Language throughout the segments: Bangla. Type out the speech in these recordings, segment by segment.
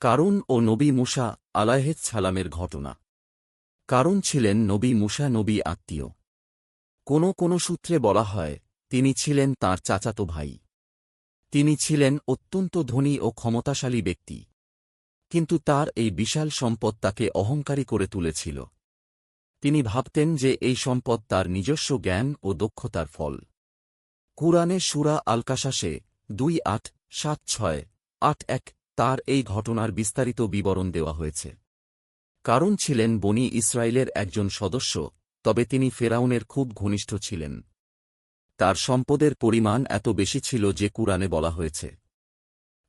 কারুন ও নবী মুসা আলাহেদ সালামের ঘটনা। কারণ ছিলেন নবী মুসা নবী আত্মীয়। কোনো কোনো সূত্রে বলা হয়, তিনি ছিলেন তার চাচাতো ভাই। তিনি ছিলেন অত্যন্ত ধনী ও ক্ষমতাশালী ব্যক্তি। কিন্তু তার এই বিশাল সম্পদ তাকে অহংকারী করে তুলেছিল। তিনি ভাবতেন যে এই সম্পদ তার নিজস্ব জ্ঞান ও দক্ষতার ফল। কুরআনে সুরা আলকাশাসে দুই আট সাত ছয় আট এক তার এই ঘটনার বিস্তারিত বিবরণ দেওয়া হয়েছে। কারণ ছিলেন বনি ইসরায়েলের একজন সদস্য, তবে তিনি ফেরাউনের খুব ঘনিষ্ঠ ছিলেন। তার সম্পদের পরিমাণ এত বেশি ছিল যে কুরআনে বলা হয়েছে,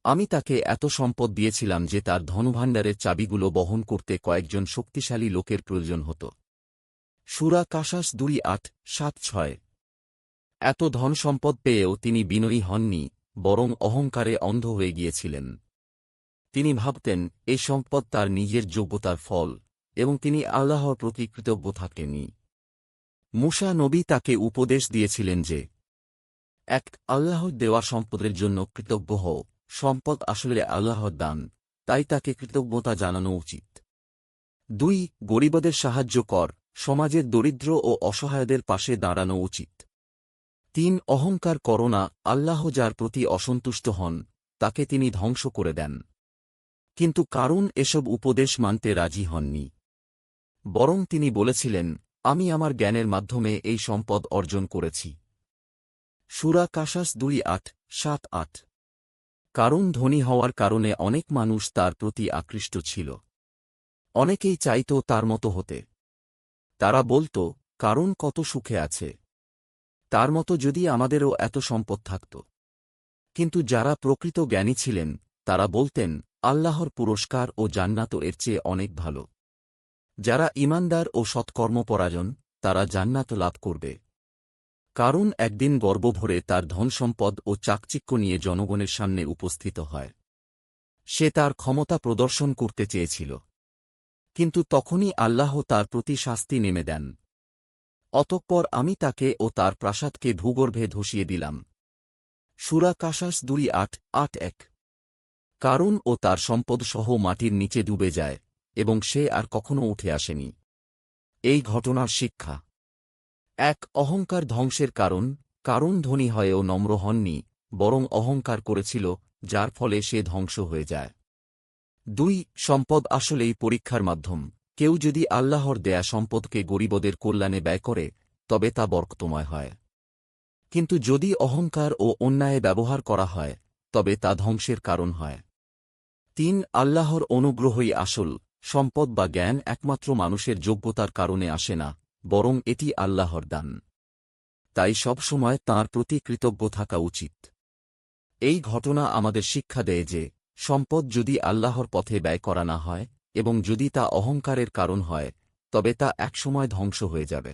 আমি তাকে এত সম্পদ দিয়েছিলাম যে তার ধনভাণ্ডারের চাবিগুলো বহন করতে কয়েকজন শক্তিশালী লোকের প্রয়োজন হতো। সুরা কাশাস দুই আট সাত ছয়। এত ধন সম্পদ পেয়েও তিনি বিনয়ী হননি, বরং অহংকারে অন্ধ হয়ে গিয়েছিলেন। তিনি ভাবতেন, এ সম্পদ তার নিজের যোগ্যতার ফল, এবং তিনি আল্লাহর প্রতি কৃতজ্ঞ থাকেননি। মুসা নবী তাকে উপদেশ দিয়েছিলেন যে, এক আল্লাহর দেওয়া সম্পদের জন্য কৃতজ্ঞ হও, সম্পদ আসলে আল্লাহর দান, তাই তাকে কৃতজ্ঞতা জানানো উচিত। দুই, গরিবদের সাহায্য কর, সমাজের দরিদ্র ও অসহায়দের পাশে দাঁড়ানো উচিত। তিন, অহংকার করোনা আল্লাহ যার প্রতি অসন্তুষ্ট হন, তাকে তিনি ধ্বংস করে দেন। কিন্তু কারুন এসব উপদেশ মানতে রাজি হননি। বরং তিনি বলেছিলেন, আমি আমার জ্ঞানের মাধ্যমে এই সম্পদ অর্জন করেছি। সুরা কাশাস দুই আট, সাত আট। কারণ ধনী হওয়ার কারণে অনেক মানুষ তার প্রতি আকৃষ্ট ছিল। অনেকেই চাইত তার মতো হতে। তারা বলত, কারণ কত সুখে আছে। তার মতো যদি আমাদেরও এত সম্পদ থাকত। কিন্তু যারা প্রকৃত জ্ঞানী ছিলেন, তারা বলতেন আল্লাহর পুরস্কার ও জান্নাত এর চেয়ে অনেক ভালো। যারা ইমানদার ও সৎকর্মপরায়ণ, তারা জান্নাত লাভ করবে। কারণ একদিন গর্বভরে তার ধনসম্পদ ও চাকচিক্য নিয়ে জনগণের সামনে উপস্থিত হয়। সে তার ক্ষমতা প্রদর্শন করতে চেয়েছিল। কিন্তু তখনই আল্লাহ তার প্রতি শাস্তি নেমে দেন। অতঃপর আমি তাকে ও তার প্রাসাদকে ভূগর্ভে ধসিয়ে দিলাম। সুরা কাশাস দুই আট আট এক। কারণ ও তার সম্পদ সহ মাটির নিচে ডুবে যায়, এবং সে আর কখনো উঠে আসেনি। এই ঘটনার শিক্ষা। এক, অহংকার ধ্বংসের কারণ। কারণ ধনী হয়েও নম্র হননি, বরং অহংকার করেছিল, যার ফলে সে ধ্বংস হয়ে যায়। দুই, সম্পদ আসলেই পরীক্ষার মাধ্যম। কেউ যদি আল্লাহর দেয়া সম্পদকে গরিবদের কল্যাণে ব্যয় করে, তবে তা বরকতময় হয়। কিন্তু যদি অহংকার ও অন্যায় ব্যবহার করা হয়, তবে তা ধ্বংসের কারণ হয়। তিন, আল্লাহর অনুগ্রহই আসল, সম্পদ বা জ্ঞান একমাত্র মানুষের যোগ্যতার কারণে আসে না, বরং এটি আল্লাহর দান। তাই সবসময় তাঁর প্রতি কৃতজ্ঞ থাকা উচিত। এই ঘটনা আমাদের শিক্ষা দেয় যে, সম্পদ যদি আল্লাহর পথে ব্যয় করা না হয় এবং যদি তা অহংকারের কারণ হয়, তবে তা একসময় ধ্বংস হয়ে যাবে।